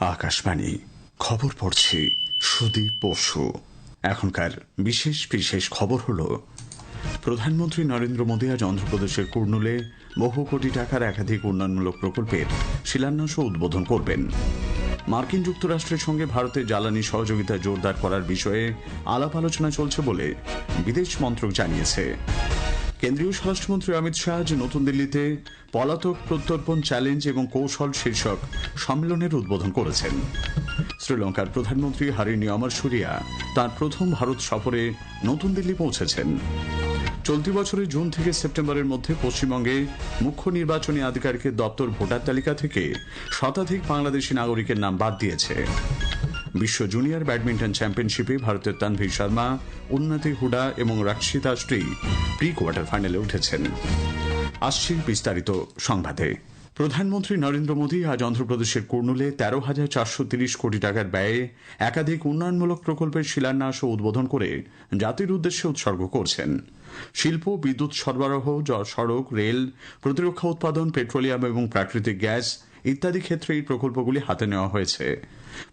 আকাশবাণী। খবর পড়ছি সুদীপ বসু। এখনকার বিশেষ বিশেষ খবর হল, প্রধানমন্ত্রী নরেন্দ্র মোদী আজ অন্ধ্রপ্রদেশের কুর্নুলে বহু কোটি টাকার একাধিক উন্নয়নমূলক প্রকল্পের শিলান্যাস ও উদ্বোধন করবেন। মার্কিন যুক্তরাষ্ট্রের সঙ্গে ভারতের জ্বালানি সহযোগিতা জোরদার করার বিষয়ে আলাপ আলোচনা চলছে বলে বিদেশ মন্ত্রক জানিয়েছে। কেন্দ্রীয় স্বরাষ্ট্রমন্ত্রী অমিত শাহ আজ নতুন দিল্লিতে পলাতক প্রত্যর্পণ চ্যালেঞ্জ এবং কৌশল শীর্ষক সম্মেলনের উদ্বোধন করেছেন। শ্রীলঙ্কার প্রধানমন্ত্রী হারিনী অমর সুরিয়া তার প্রথম ভারত সফরে নতুন দিল্লি পৌঁছেছেন। চলতি বছরের জুন থেকে সেপ্টেম্বরের মধ্যে পশ্চিমবঙ্গে মুখ্য নির্বাচনী আধিকারিকের দপ্তর ভোটার তালিকা থেকে শতাধিক বাংলাদেশি নাগরিকের নাম বাদ দিয়েছে। বিশ্ব জুনিয়র ব্যাডমিন্টন চ্যাম্পিয়নশিপে ভারতের তানভীর শর্মা, উন্নতি হুডা এবং রাক্ষিতা শ্রী প্রি কোয়ার্টার ফাইনালে উঠেছেন। আসছি বিস্তারিত সংবাদে। প্রধানমন্ত্রী নরেন্দ্র মোদী আজ অন্ধ্রপ্রদেশের কুর্নুলে তেরো হাজার চারশো তিরিশ কোটি টাকার ব্যয়ে একাধিক উন্নয়নমূলক প্রকল্পের শিলান্যাস ও উদ্বোধন করে জাতির উদ্দেশ্যে উৎসর্গ করছেন। শিল্প, বিদ্যুৎ সরবরাহ সড়ক, রেল, প্রতিরক্ষা উৎপাদন, পেট্রোলিয়াম এবং প্রাকৃতিক গ্যাস ইত্যাদি ক্ষেত্রে এই প্রকল্পগুলি হাতে নেওয়া হয়েছে।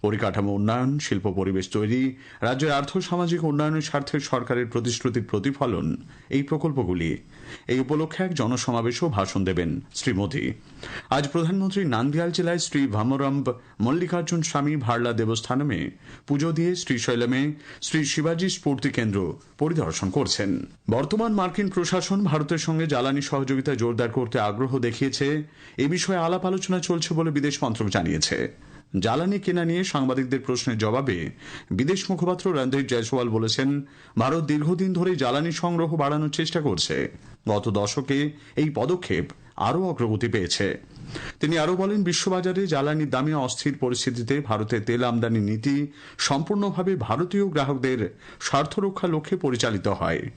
পরিকাঠামো উন্নয়ন, শিল্প পরিবেশ তৈরি, রাজ্যের আর্থ সামাজিক উন্নয়নের স্বার্থে সরকারের প্রতিশ্রুতির প্রতিফলন, এই প্রকল্পগুলি। এই উপলক্ষে এক জনসমাবেশও ভাষণ দেবেন শ্রী মোদী। আজ প্রধানমন্ত্রী নান্দিয়াল জেলায় শ্রী ভামরম্ব মল্লিকার্জুন স্বামী ভারলা দেবস্থানমে পুজো দিয়ে শ্রীশৈলমে শ্রী শিবাজি স্ফূর্তি কেন্দ্র পরিদর্শন করছেন। বর্তমান মার্কিন প্রশাসন ভারতের সঙ্গে জ্বালানি সহযোগিতা জোরদার করতে আগ্রহ দেখিয়েছে। এ বিষয়ে আলাপ আলোচনা চলছে বলে বিদেশ মন্ত্রক জানিয়েছে। জ্বালানি কেনা নিয়ে সাংবাদিকদের প্রশ্নের জবাবে বিদেশ মুখপাত্র রণধীর জয়সওয়াল বলেছেন, ভারত দীর্ঘদিন ধরে জ্বালানি সংগ্রহ বাড়ানোর চেষ্টা করছে। গত দশকে এই পদক্ষেপ আরও অগ্রগতি পেয়েছে। তিনি আরও বলেন, বিশ্ববাজারে জ্বালানির দামে অস্থির পরিস্থিতিতে ভারতের তেল আমদানি নীতি সম্পূর্ণভাবে ভারতীয় গ্রাহকদের স্বার্থ রক্ষা লক্ষ্যে পরিচালিত হয়।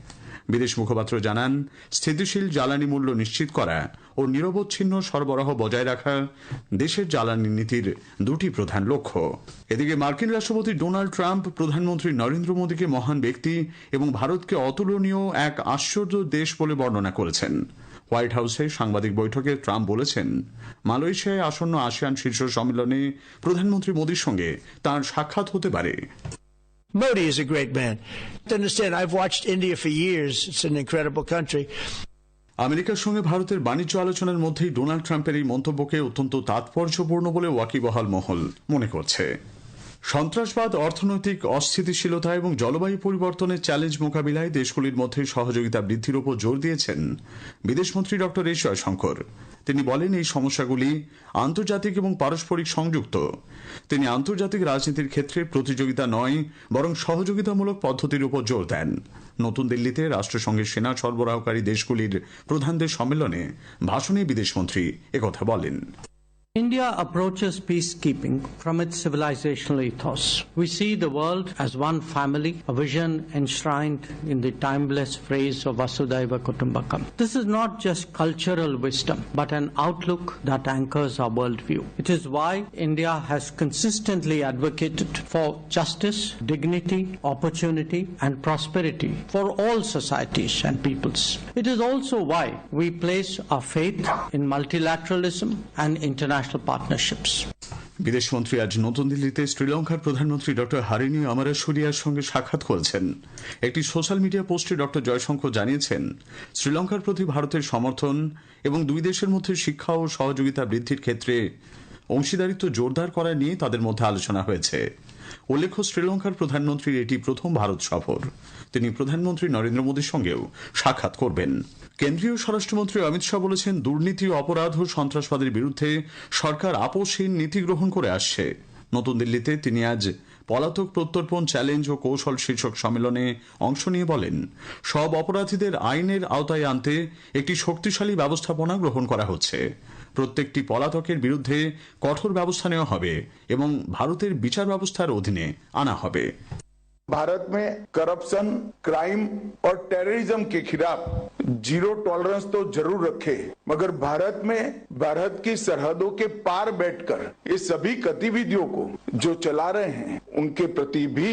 বিদেশ মুখপাত্র জানান, স্থিতিশীল জ্বালানি মূল্য নিশ্চিত করা ও নিরবচ্ছিন্ন সরবরাহ বজায় রাখা দেশের জ্বালানি নীতির দুটি প্রধান লক্ষ্য। এদিকে মার্কিন রাষ্ট্রপতি ডোনাল্ড ট্রাম্প, প্রধানমন্ত্রী নরেন্দ্র মোদীকে মহান ব্যক্তি এবং ভারতকে অতুলনীয় এক আশ্চর্য দেশ বলে বর্ণনা করেছেন। হোয়াইট হাউসে সাংবাদিক বৈঠকে ট্রাম্প বলেছেন, মালয়েশিয়ায় আসন্ন আসিয়ান শীর্ষ সম্মেলনে প্রধানমন্ত্রী মোদীর সঙ্গে তার সাক্ষাৎ হতে পারে। Modi is a great man. To understand, I've watched India for years. It's an incredible country. আমেরিকার সঙ্গে ভারতের বাণিজ্য আলোচনার মধ্যেই ডোনাল্ড ট্রাম্পের এই মন্তব্যকে অত্যন্ত তাৎপর্যপূর্ণ বলে ওয়াকিবহাল মহল মনে করছে সন্ত্রাসবাদ, অর্থনৈতিক অস্থিতিশীলতা এবং জলবায়ু পরিবর্তনের চ্যালেঞ্জ মোকাবিলায় দেশগুলির মধ্যে সহযোগিতা বৃদ্ধির উপর জোর দিয়েছেন বিদেশমন্ত্রী ডক্টর এস জয়শঙ্কর তিনি বলেন, এই সমস্যাগুলি আন্তর্জাতিক এবং পারস্পরিক সংযুক্ত। তিনি আন্তর্জাতিক রাজনীতির ক্ষেত্রে প্রতিযোগিতা নয়, বরং সহযোগিতামূলক পদ্ধতির উপর জোর দেন। নতুন দিল্লিতে রাষ্ট্রসংঘের সেনা সরবরাহকারী দেশগুলির প্রধানদের সম্মেলনে ভাষণে বিদেশমন্ত্রী একথা বলেন। India approaches peacekeeping from its civilizational ethos. We see the world as one family, a vision enshrined in the timeless phrase of Vasudhaiva Kutumbakam. This is not just cultural wisdom, but an outlook that anchors our worldview. It is why India has consistently advocated for justice, dignity, opportunity, and prosperity for all societies and peoples. It is also why we place our faith in multilateralism and international partnerships. বিদেশমন্ত্রী আজ নতুন দিল্লিতে শ্রীলঙ্কার প্রধানমন্ত্রী doctor হারিনি আমারাসুরিয়ার সঙ্গে সাক্ষাৎ করেছেন। একটি সোশ্যাল মিডিয়া পোস্টে ডক্টর জয়শঙ্কর জানিয়েছেন, শ্রীলঙ্কার প্রতি ভারতের সমর্থন এবং দুই দেশের মধ্যে শিক্ষা ও সহযোগিতা বৃদ্ধির ক্ষেত্রে অংশীদারিত্ব জোরদার করা নিয়ে তাদের মধ্যে আলোচনা হয়েছে। উল্লেখ্য, শ্রীলঙ্কার প্রধানমন্ত্রীর এটি প্রথম ভারত সফর। তিনি প্রধানমন্ত্রী নরেন্দ্র মোদীর সঙ্গেও সাক্ষাৎ করবেন। কেন্দ্রীয় স্বরাষ্ট্রমন্ত্রী অমিত শাহ বলেছেন, দুর্নীতি, অপরাধ ও সন্ত্রাসবাদের বিরুদ্ধে সরকার আপোষহীন নীতি গ্রহণ করে আসছে। নতুন দিল্লিতে তিনি আজ পলাতক প্রত্যর্পণ চ্যালেঞ্জ ও কৌশল শীর্ষক সম্মেলনে অংশ নিয়ে বলেন, সব অপরাধীদের আইনের আওতায় আনতে একটি শক্তিশালী ব্যবস্থাপনা গ্রহণ করা হচ্ছে। প্রত্যেকটি পলাতকের বিরুদ্ধে কঠোর ব্যবস্থা নেওয়া হবে এবং ভারতের বিচার ব্যবস্থার অধীনে আনা হবে भारत में करप्शन क्राइम और टेररिज्म के खिलाफ जीरो टॉलरेंस तो जरूर रखे मगर भारत में भारत की सरहदों के पार बैठकर ये सभी गतिविधियों को जो चला रहे हैं उनके प्रति भी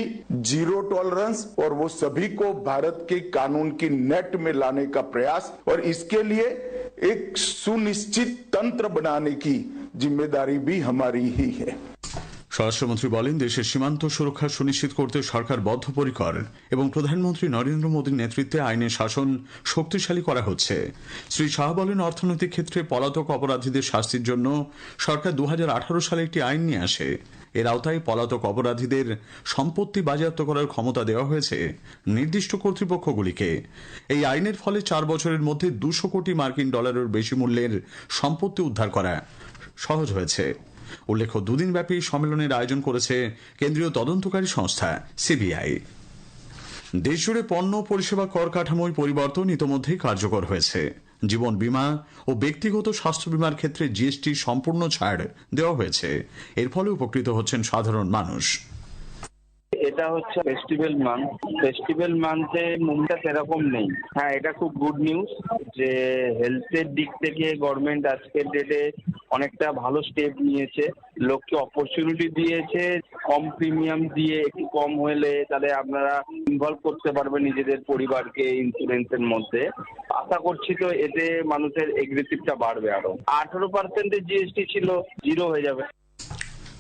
जीरो टॉलरेंस और वो सभी को भारत के कानून की नेट में लाने का प्रयास और इसके लिए एक सुनिश्चित तंत्र बनाने की ज़िम्मेदारी भी हमारी ही है। স্বরাষ্ট্রমন্ত্রী বলেন, দেশের সীমান্ত সুরক্ষা সুনিশ্চিত করতে সরকার বদ্ধপরিকর এবং প্রধানমন্ত্রী নরেন্দ্র মোদীর নেতৃত্বে আইনের শাসন শক্তিশালী করা হচ্ছে। শ্রী শাহ বলেন, অর্থনৈতিক ক্ষেত্রে পলাতক অপরাধীদের শাস্তির জন্য সরকার দু হাজার আঠারো সালে একটি আইন নিয়ে আসে। এর আওতায় পলাতক অপরাধীদের সম্পত্তি বাজেয়াপ্ত করার ক্ষমতা দেওয়া হয়েছে নির্দিষ্ট কর্তৃপক্ষগুলিকে। এই আইনের ফলে চার বছরের মধ্যে দুশো কোটি মার্কিন ডলারের বেশি মূল্যের সম্পত্তি উদ্ধার করা সহজ হয়েছে। উল্লেখ্য দুদিনব্যাপী সম্মেলনের আয়োজন করেছে কেন্দ্রীয় তদন্তকারী সংস্থা, সিবিআই। দেশজুড়ে পণ্য পরিষেবা কর কাঠামোয় পরিবর্তন ইতোমধ্যেই কার্যকর হয়েছে। জীবন বীমা ও ব্যক্তিগত স্বাস্থ্য বীমার ক্ষেত্রে জিএসটি সম্পূর্ণ ছাড় দেওয়া হয়েছে। এর ফলে উপকৃত হচ্ছেন সাধারণ মানুষ। এটা হচ্ছে ফেস্টিভ্যাল মান্থ ফেস্টিভ্যাল মান্থে মুভটা সেরকম নেই। হ্যাঁ এটা খুব গুড নিউজ যে হেলথের দিক থেকে গভর্নমেন্ট আজকের ডেটে অনেকটা ভালো স্টেপ নিয়েছে। লোককে অপরচুনিটি দিয়েছে, কম প্রিমিয়াম দিয়ে একটু কম হলে তাহলে আপনারা ইনভলভ করতে পারবেন নিজেদের পরিবারকে ইন্স্যুরেন্সের মধ্যে। আশা করছি তো এতে মানুষের এগ্রেসিভটা বাড়বে আরও। আঠারো পার্সেন্টের জিএসটি ছিল জিরো হয়ে যাবে।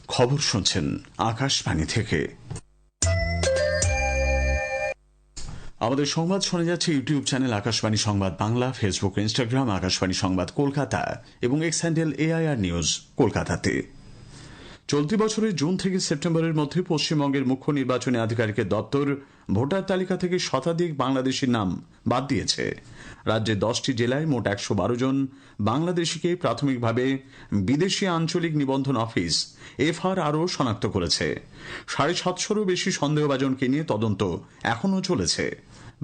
খবর শুনছেন আকাশবাণী থেকে। আমাদের সংবাদ শোনা যাচ্ছে ইউটিউব চ্যানেল আকাশবাণী সংবাদ বাংলা, ফেসবুক, ইনস্টাগ্রাম, আকাশবাণী সংবাদ কলকাতা এবং এক্স হ্যান্ডেল এআইআর নিউজ কলকাতাতে। চলতি বছরের জুন থেকে সেপ্টেম্বরের মধ্যে পশ্চিমবঙ্গের মুখ্য নির্বাচনী আধিকারিকের দপ্তর ভোটার তালিকা থেকে শতাধিক বাংলাদেশির নাম বাদ দিয়েছে। রাজ্যের দশটি জেলায় মোট একশো বারো জন বাংলাদেশিকে প্রাথমিকভাবে বিদেশি আঞ্চলিক নিবন্ধন অফিস, এফআর আরও শনাক্ত করেছে। সাড়ে সাতশোরও বেশি সন্দেহভাজনকে নিয়ে তদন্ত এখনও চলেছে।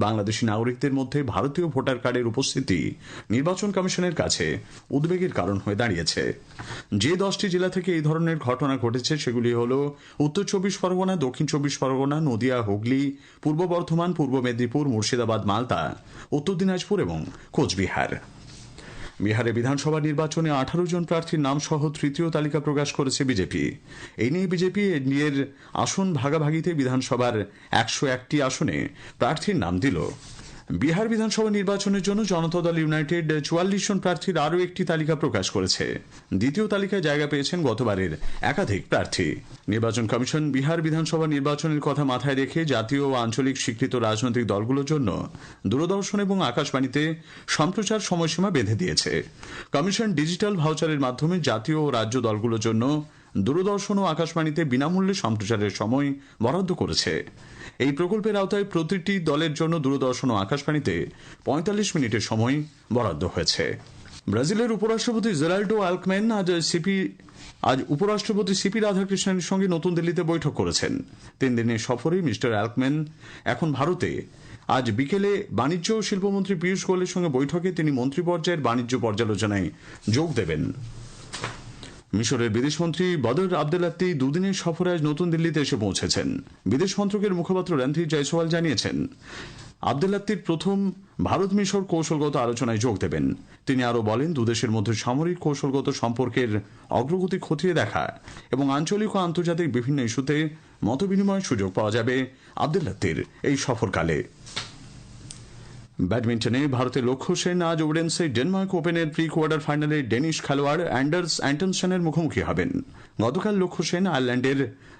বাংলাদেশি নাগরিকদের মধ্যে ভারতীয় ভোটার কার্ডের উপস্থিতি নির্বাচন কমিশনের কাছে উদ্বেগের কারণ হয়ে দাঁড়িয়েছে। যে দশটি জেলা থেকে এই ধরনের ঘটনা ঘটেছে, সেগুলি হল উত্তর চব্বিশ পরগনা, দক্ষিণ চব্বিশ পরগনা, নদিয়া, হুগলি, পূর্ব বর্ধমান, পূর্ব মেদিনীপুর, মুর্শিদাবাদ, মালদা, উত্তর দিনাজপুর এবং কোচবিহার। বিহারে বিধানসভা নির্বাচনে আঠারো জন প্রার্থীর নাম সহ তৃতীয় তালিকা প্রকাশ করেছে বিজেপি। এই নিয়ে বিজেপি এর আসন ভাগাভাগিতে বিধানসভার একশো একটি আসনে প্রার্থীর নাম দিল। বিহার বিধানসভা নির্বাচনের জন্য জনতা দল ইউনাইটেড চুয়াল্লিশ জন প্রার্থীর আরও একটি তালিকা প্রকাশ করেছে। দ্বিতীয় তালিকায় জায়গা পেয়েছেন গতবারের একাধিক প্রার্থী। নির্বাচন কমিশন বিহার বিধানসভা নির্বাচনের কথা মাথায় রেখে জাতীয় ও আঞ্চলিক স্বীকৃত রাজনৈতিক দলগুলোর জন্য দূরদর্শন এবং আকাশবাণীতে সম্প্রচার সময়সীমা বেঁধে দিয়েছে। কমিশন ডিজিটাল ভাউচারের মাধ্যমে জাতীয় ও রাজ্য দলগুলোর জন্য দূরদর্শন ও আকাশবাণীতে বিনামূল্যে সম্প্রচারের সময় বরাদ্দ করেছে। এই প্রকল্পের আওতায় প্রতিটি দলের জন্য দূরদর্শন ও আকাশবাণীতে পঁয়তাল্লিশ মিনিটের সময় বরাদ্দ হয়েছে। ব্রাজিলের উপরাষ্ট্রপতি জেরাল্ডো আলকম্যান আজ সিপি, আজ উপরাষ্ট্রপতি সিপি রাধাকৃষ্ণনের সঙ্গে নতুন দিল্লিতে বৈঠক করেছেন। তিন দিনের সফরে মিস্টার অ্যালকম্যান এখন ভারতে। আজ বিকেলে বাণিজ্য ও শিল্পমন্ত্রী পীয়ূষ গোয়েলের সঙ্গে বৈঠকে তিনি মন্ত্রী পর্যায়ের বাণিজ্য পর্যালোচনায় যোগ দেবেন। মিশরের বিদেশমন্ত্রী বদর আবদুল্লাত্তি দুদিনের সফরে আজ নতুন দিল্লিতে এসে পৌঁছেছেন। বিদেশ মন্ত্রকের মুখপাত্র রণধীর জয়সওয়াল জানিয়েছেন আবদুল্লাত্তির প্রথম ভারত মিশর কৌশলগত আলোচনায় যোগ দেবেন। তিনি আরও বলেন দুদেশের মধ্যে সামরিক কৌশলগত সম্পর্কের অগ্রগতি খতিয়ে দেখা এবং আঞ্চলিক ও আন্তর্জাতিক বিভিন্ন ইস্যুতে মতবিনিময়ের সুযোগ পাওয়া যাবে আবদুল্লাত্তির এই সফরকালে। ব্যাডমিন্টনে ভারতের লক্ষ্য সেন আজ ওডেন্সে ডেনমার্ক ওপেনের প্রি কোয়ার্টার ফাইনালে ডেনিশ খেলোয়াড় অ্যান্ডার্স অ্যান্টনসনের মুখোমুখি হবেন। গতকাল লক্ষ্য সেন আয়ারল্যান্ডের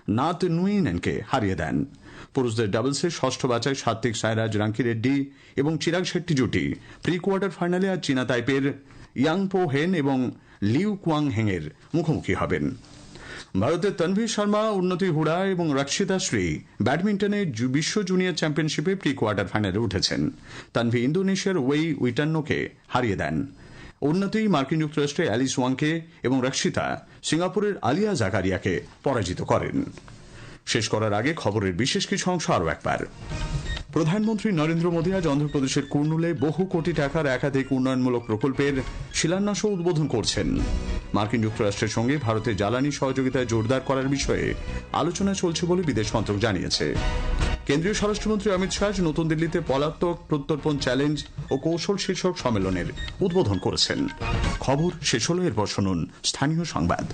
নাত নুইনেনকে হারিয়ে দেন। পুরুষদের ডাবলসে ষষ্ঠ বাছাই সাত্বিক সাইরাজ রাঙ্কি রেড্ডি এবং চিরাগ শেট্টি জুটি। প্রি কোয়ার্টার ফাইনালে আজ চীনা তাইপের ইয়াংপো হেন এবং লিউ কুয়াং হেংয়ের মুখোমুখি হবেন। ভারতের তনভীর শর্মা, উন্নতি হুড়া এবং রক্ষিতা শ্রী ব্যাডমিন্টনে বিশ্ব জুনিয়র চ্যাম্পিয়নশিপে প্রি কোয়ার্টার ফাইনালে উঠেছেন। তানভি ইন্দোনেশিয়ার ওয়েই উইটান্নোকে হারিয়ে দেন। উন্নতি মার্কিন যুক্তরাষ্ট্রে অ্যালিস ওয়াংকে এবং রক্ষিতা সিঙ্গাপুরের আলিয়া জাকারিয়াকে পরাজিত করেন। শেষ করার আগে খবরের বিশেষ কিছু অংশ আরও একবার। প্রধানমন্ত্রী নরেন্দ্র মোদী আজ অন্ধ্রপ্রদেশের কুর্নুলে বহু কোটি টাকার একাধিক উন্নয়নমূলক প্রকল্পের শিলান্যাস ও উদ্বোধন করছেন। মার্কিন যুক্তরাষ্ট্রের সঙ্গে ভারতের জ্বালানি সহযোগিতায় জোরদার করার বিষয়ে আলোচনা চলছে বলে বিদেশ মন্ত্রক জানিয়েছে। কেন্দ্রীয় স্বরাষ্ট্রমন্ত্রী অমিত শাহ নতুন দিল্লিতে পলাতক প্রত্যর্পণ চ্যালেঞ্জ ও কৌশল শীর্ষক সম্মেলনের উদ্বোধন করেছেন। খবর শেষ হল, এরপর শুনুন স্থানীয় সংবাদ।